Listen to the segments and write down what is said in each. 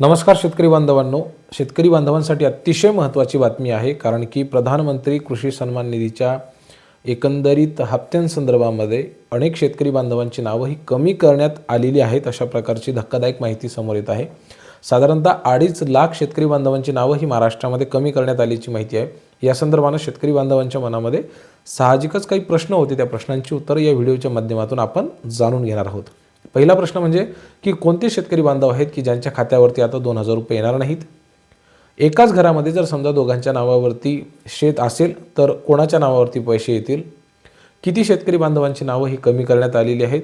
नमस्कार शेतकरी बांधवांनो. शेतकरी बांधवांसाठी अतिशय महत्त्वाची बातमी आहे कारण की प्रधानमंत्री कृषी सन्मान निधीच्या एकंदरीत हप्त्यांसंदर्भामध्ये अनेक शेतकरी बांधवांची नावं ही कमी करण्यात आलेली आहेत अशा प्रकारची धक्कादायक माहिती समोर येत आहे. साधारणतः अडीच लाख शेतकरी बांधवांची नावं ही महाराष्ट्रामध्ये कमी करण्यात आल्याची माहिती आहे. या संदर्भानं शेतकरी बांधवांच्या मनामध्ये साहजिकच काही प्रश्न होते. त्या प्रश्नांची उत्तरं या व्हिडिओच्या माध्यमातून आपण जाणून घेणार आहोत. पहिला प्रश्न म्हणजे की कोणते शेतकरी बांधव आहेत की ज्यांच्या खात्यावरती आता दोन हजार रुपये येणार नाहीत? एकाच घरामध्ये जर समजा दोघांच्या नावावरती शेत असेल तर कोणाच्या नावावरती पैसे येतील? किती शेतकरी बांधवांची नावं ही कमी करण्यात आलेली आहेत?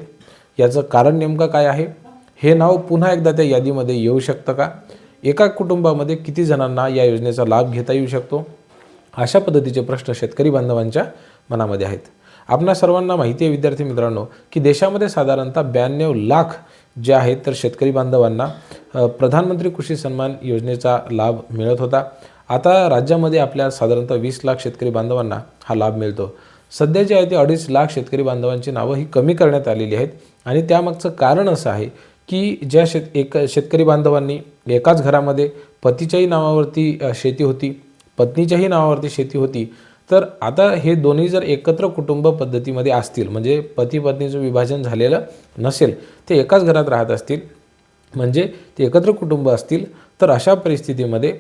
याचं कारण नेमकं काय आहे? हे नाव पुन्हा एकदा त्या यादीमध्ये येऊ शकतं का? एका कुटुंबामध्ये किती जणांना या योजनेचा लाभ घेता येऊ शकतो? अशा पद्धतीचे प्रश्न शेतकरी बांधवांच्या मनामध्ये आहेत. आपणा सर्वांना माहिती आहे विद्यार्थी मित्रांनो की देशामध्ये साधारणतः ब्याण्णव लाख जे आहेत तर शेतकरी बांधवांना प्रधानमंत्री कृषी सन्मान योजनेचा लाभ मिळत होता. आता राज्यामध्ये आपल्या साधारणतः वीस लाख शेतकरी बांधवांना हा लाभ मिळतो. सध्या जे आहे ते अडीच लाख शेतकरी बांधवांची नावं ही कमी करण्यात आलेली आहेत. आणि त्यामागचं कारण असं आहे की ज्या शेत एक शेतकरी बांधवांनी एकाच घरामध्ये पतीच्याही नावावरती शेती होती पत्नीच्याही नावावरती शेती होती तर आता हे दोन्ही जर एकत्र कुटुंब पद्धतीमध्ये असतील म्हणजे पती पत्नीचं विभाजन झालेलं नसेल ते एकाच घरात राहत असतील म्हणजे ते एकत्र कुटुंब असतील तर अशा परिस्थितीमध्ये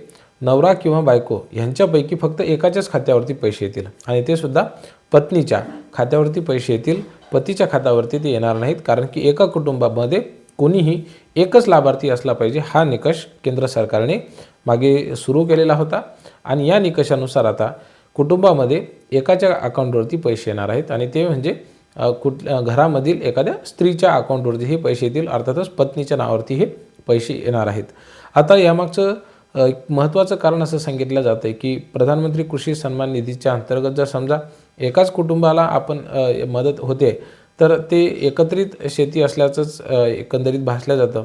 नवरा किंवा बायको यांच्यापैकी फक्त एकाच्याच खात्यावरती पैसे येतील आणि ते सुद्धा पत्नीच्या खात्यावरती पैसे येतील पतीच्या खात्यावरती ते येणार नाहीत कारण की एका कुटुंबामध्ये कोणीही एकच लाभार्थी असला पाहिजे हा निकष केंद्र सरकारने मागे सुरू केलेला होता आणि या निकषानुसार आता कुटुंबामध्ये एकाच्या अकाउंटवरती पैसे येणार आहेत आणि ते म्हणजे कुठ घरामधील एखाद्या स्त्रीच्या अकाउंटवरती हे पैसे येतील अर्थातच पत्नीच्या नावावरती हे पैसे येणार आहेत. आता यामागचं एक महत्त्वाचं कारण असं सांगितलं जातं आहे की प्रधानमंत्री कृषी सन्मान निधीच्या अंतर्गत जर समजा एकाच कुटुंबाला आपण मदत होते तर ते एकत्रित शेती असल्याचंच एकंदरीत भासलं जातं.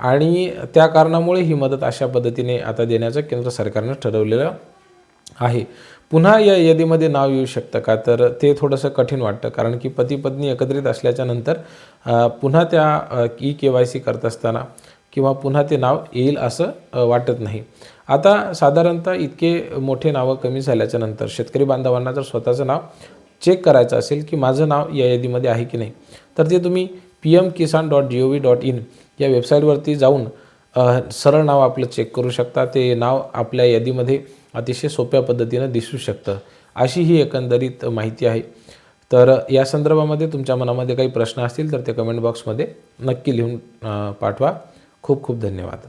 आणि त्या कारणामुळे ही मदत अशा पद्धतीने आता देण्याचं केंद्र सरकारनं ठरवलेलं आहे. पुन्हा या यादीमध्ये नाव येऊ शकतं का? तर ते थोडंसं कठीण वाटतं कारण की पती पत्नी एकत्रित असल्याच्या नंतर पुन्हा त्या ई के वाय सी करत असताना किंवा पुन्हा ते नाव येईल असं वाटत नाही. आता साधारणतः इतके मोठे नावं कमी झाल्याच्यानंतर शेतकरी बांधवांना जर स्वतःचं नाव चेक करायचं असेल की माझं नाव या यादीमध्ये आहे की नाही तर ते तुम्ही P M Kisan dot G O V dot in या वेबसाईटवरती जाऊन सरळ नाव आपलं चेक करू शकता. ते नाव आपल्या यादीमध्ये अतिशय सोप्या पद्धतीनं दिसू शकतं. अशी ही एकंदरीत माहिती आहे. तर या संदर्भामध्ये तुमच्या मनामध्ये काही प्रश्न असतील तर ते कमेंट बॉक्समध्ये नक्की लिहून पाठवा. खूप खूप धन्यवाद.